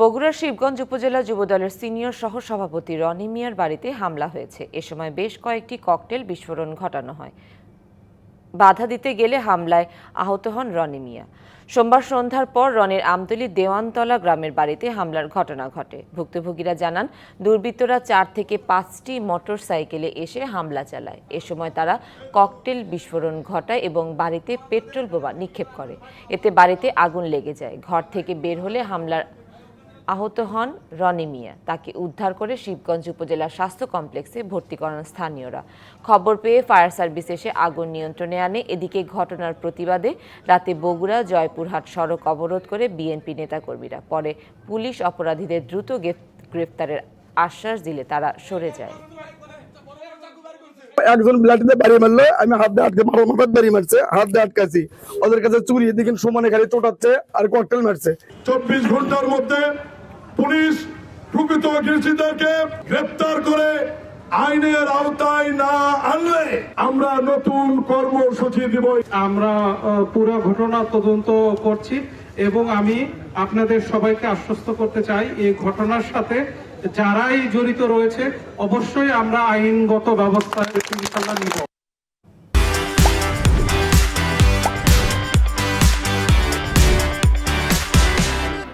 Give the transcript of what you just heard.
বগুড়ার শিবগঞ্জ উপজেলা যুবদলের সিনিয়র সহ সভাপতি রনি মিয়ার বাড়িতে হামলা হয়েছে। এ সময় বেশ কয়েকটি ককটেল বিস্ফোরণ ঘটানো হয়। বাধা দিতে গেলে হামলায় আহত হন রনি মিয়া। সোমবার সন্ধ্যার পর রনির আমতলী দেওয়ানতলা গ্রামের বাড়িতে হামলার ঘটনা ঘটে। ভুক্তভোগীরা জানান, দুর্বৃত্তরা চার থেকে পাঁচটি মোটর সাইকেলে এসে হামলা চালায়। এ সময় তারা ককটেল বিস্ফোরণ ঘটায় এবং বাড়িতে পেট্রোল বোমা নিক্ষেপ করে। এতে বাড়িতে আগুন লেগে যায়। ঘর থেকে বের হলে হামলার আহত হন রনি মিয়া। তাকে উদ্ধার করে শিবগঞ্জ উপজেলা স্বাস্থ্য কমপ্লেক্সে ভর্তি করান স্থানীয়রা। খবর পেয়ে ফায়ার সার্ভিস এসে আগুন নিয়ন্ত্রণে আনে। এদিকে ঘটনার প্রতিবাদে রাতে বগুড়া জয়পুরহাট সড়ক অবরোধ করে বিএনপি নেতাকর্মীরা। পরে পুলিশ অপরাধীদের দ্রুত গ্রেফ- গ্রেফতারের আশ্বাস দিলে তারা সরে যায়। একজন ব্লাটিতে বাড়ি মারলো আমি হাত দিয়ে আটকে মারো মাথার বাড়ি মারছে হাত দিয়ে আটকাছি ওদের কাছে চুরি এদিকে সমানে গাড়ি চোটাচ্ছে আর ককটেল মারছে। চব্বিশ ঘণ্টার মধ্যে পুলিশ প্রকৃত কৃষিদেরকে গ্রেপ্তার করে আইনের আওতায় না আনলে আমরা নতুন কর্মসূচি দিব। আমরা পুরো ঘটনা তদন্ত করছি এবং আমি আপনাদের সবাইকে আশ্বস্ত করতে চাই এই ঘটনার সাথে যারাই জড়িত রয়েছে, অবশ্যই আমরা আইনগত ব্যবস্থা নিব।